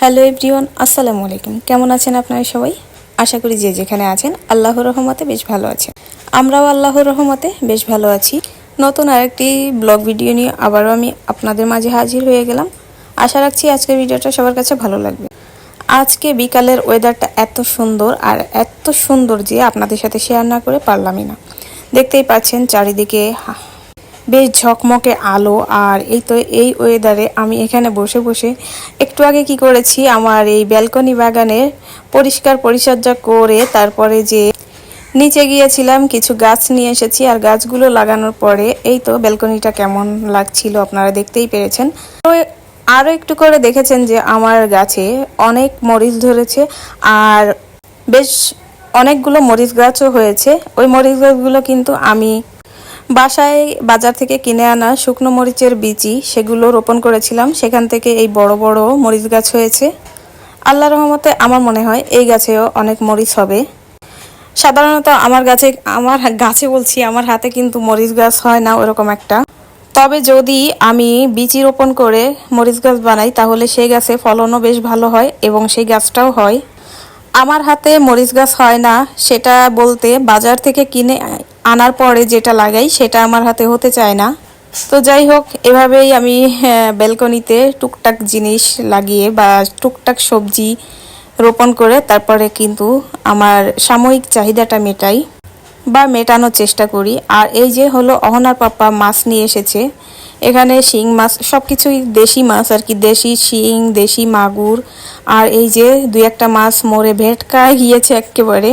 Hello everyone, আসসালামু আলাইকুম। কেমন আছেন আপনারা সবাই? আশা করি যে যেখানে আছেন, আল্লাহর রহমতে বেশ ভালো আছেন। আমরাও আল্লাহর রহমতে বেশ ভালো আছি। নতুন আরেকটি ব্লগ ভিডিও নিয়ে আবারও আমি আপনাদের মাঝে হাজির হয়ে গেলাম। আশা রাখছি আজকের ভিডিওটা সবার কাছে ভালো লাগবে। আজকে বিকালের ওয়েদারটা এত সুন্দর আর এত সুন্দর যে আপনাদের সাথে শেয়ার না করে পারলামই না। দেখতেই পাচ্ছেন চারিদিকে বেশ ঝকমকে আলো আর এই তো এই ওয়েদারে আমি এখানে বসে বসে একটু আগে কি করেছি, আমার এই ব্যালকনি বাগানের পরিষ্কার পরিচর্যা করে তারপরে যে নিচে গিয়েছিলাম, কিছু গাছ নিয়ে এসেছি আর গাছগুলো লাগানোর পরে এই তো ব্যালকনিটা কেমন লাগছিল আপনারা দেখতেই পেরেছেন। আরও একটু করে দেখেছেন যে আমার গাছে অনেক মরিচ ধরেছে আর বেশ অনেকগুলো মরিচ গাছও হয়েছে। ওই মরিচ গাছগুলো কিন্তু আমি বাসায় বাজার থেকে কিনে আনা শুকনো মরিচের বীজই সেগুলো রোপণ করেছিলাম। সেখান থেকে এই বড় বড় মরিচ গাছ হয়েছে। আল্লাহ রহমতে আমার মনে হয় এই গাছেও অনেক মরিচ হবে। সাধারণত আমার গাছে আমার গাছে বলছি, আমার হাতে কিন্তু মরিচ গাছ হয় না ওরকম একটা। তবে যদি আমি বীজি রোপণ করে মরিচ গাছ বানাই, তাহলে সেই গাছে ফলনও বেশ ভালো হয় এবং সেই গাছটাও হয়। আমার হাতে মরিচ গাছ হয় না, সেটা বলতে বাজার থেকে কিনে আনার পরে যেটা লাগাই সেটা আমার হাতে হতে চায় না। তো যাই হোক এভাবেই আমি হ্যাঁ, ব্যালকনিতে টুকটাক জিনিস লাগিয়ে বা টুকটাক সবজি রোপণ করে তারপরে কিন্তু আমার সাময়িক চাহিদাটা মেটাই বা মেটানোর চেষ্টা করি। আর এই যে হলো অহনার পাপ্পা মাছ নিয়ে এসেছে এখানে শিং মাছ সব কিছুই দেশি মাছ আর কি দেশি শিং দেশি মাগুর। আর এই যে দুই একটা মাছ মরে ভেটকায় গিয়েছে একেবারে।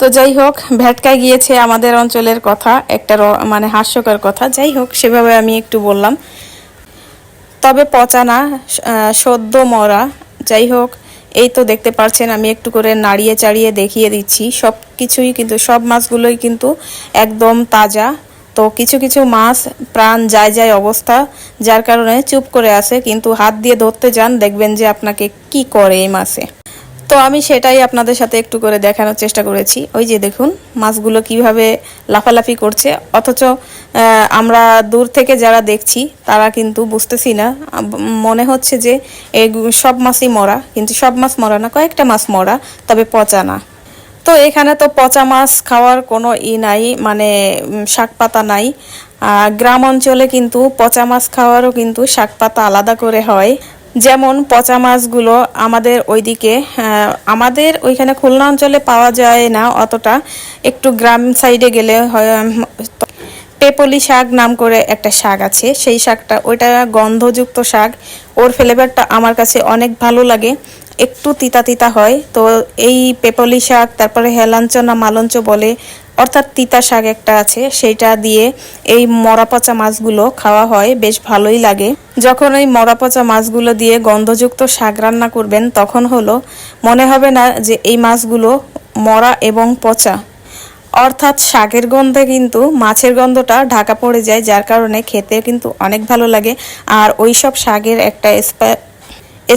তো যাই হোক, ভ্যাটকায় গিয়েছে আমাদের অঞ্চলের কথা, একটা মানে হাস্যকর কথা। যাই হোক, সেভাবে আমি একটু বললাম। তবে পচা না সদ্য মরা। যাই হোক, এই তো দেখতে পাচ্ছেন আমি একটু করে নাড়িয়ে চাড়িয়ে দেখিয়ে দিচ্ছি। সব কিছুই কিন্তু, সব মাছগুলোই কিন্তু একদম তাজা। তো কিছু কিছু মাছ, প্রাণ যায় যায় অবস্থা, যার কারণে চুপ করে আছে। কিন্তু হাত দিয়ে ধরতে যান, দেখবেন যে আপনাকে কি করে এই মাছে। তো আমি সেটাই আপনাদের সাথে একটু করে দেখানোর চেষ্টা করেছি। ওই যে দেখুন, মাছগুলো কীভাবে লাফালাফি করছে। অথচ আমরা দূর থেকে যারা দেখছি, তারা কিন্তু বুঝতেছি না। মনে হচ্ছে যে এই সব মাছই মরা। কিন্তু সব মাছ মরা না, কয়েকটা মাছ মরা, তবে পচা না। তো এখানে তো পচা মাছ খাওয়ার কোনো ই নাই মানে শাক পাতা নাই। গ্রাম অঞ্চলে কিন্তু পচা মাছ খাওয়ারও কিন্তু শাক পাতা আলাদা করে হয়। যেমন পচা মাছগুলো আমাদের ওইদিকে আমাদের ওইখানে খুলনা অঞ্চলে পাওয়া যায় না অতটা। একটু গ্রাম সাইডে গেলে হয় পেপলি শাক নাম করে একটা শাক আছে। সেই শাকটা, ওইটা গন্ধযুক্ত শাক। ওর ফ্লেভারটা আমার কাছে অনেক ভালো লাগে। একটু তিতা তিতা হয়। তো এই পেপলি শাক, তারপরে হেলাঞ্চ না মালঞ্চ বলে অর্থাৎ তিতা শাক একটা আছে, সেইটা দিয়ে এই মরা পচা মাছগুলো খাওয়া হয়, বেশ ভালোই লাগে। যখন এই মরা পচা মাছগুলো দিয়ে গন্ধযুক্ত শাক রান্না করবেন, তখন হলো মনে হবে না যে এই মাছগুলো মরা এবং পচা। অর্থাৎ শাকের গন্ধে কিন্তু মাছের গন্ধটা ঢাকা পড়ে যায়, যার কারণে খেতে কিন্তু অনেক ভালো লাগে। আর ওই সব শাকের একটা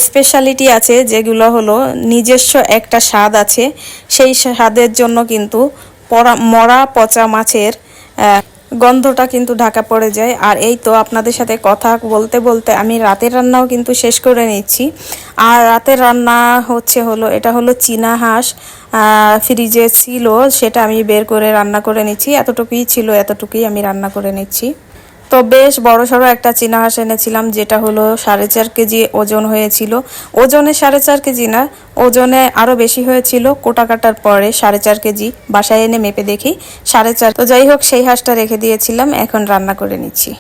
স্পেশালিটি আছে, যেগুলো হলো নিজস্ব একটা স্বাদ আছে। সেই স্বাদের জন্য কিন্তু মরা পচা মাছের গন্ধটা কিন্তু ঢাকা পড়ে যায়। আর এই তো আপনাদের সাথে কথা বলতে বলতে আমি রাতের রান্নাও কিন্তু শেষ করে নিচ্ছি। আর রাতের রান্না হচ্ছে হলো, এটা হলো চীনা হাঁস ফ্রিজে ছিল, সেটা আমি বের করে রান্না করে নিচ্ছি। এতটুকুই ছিল, এতটুকুই আমি রান্না করে নিচ্ছি। তো বেশ বড় সড়ো একটা চীনা হাঁস এনেছিলাম, যেটা হলো সাড়ে চার কেজি ওজন হয়েছিল। ওজনে সাড়ে চার কেজি না, ওজনে আরও বেশি হয়েছিল কোটা কাটার পরে সাড়ে চার কেজি বাসায় এনে মেপে দেখি সাড়ে চার। তো যাই হোক, সেই হাঁসটা রেখে দিয়েছিলাম, এখন রান্না করে নিচ্ছি।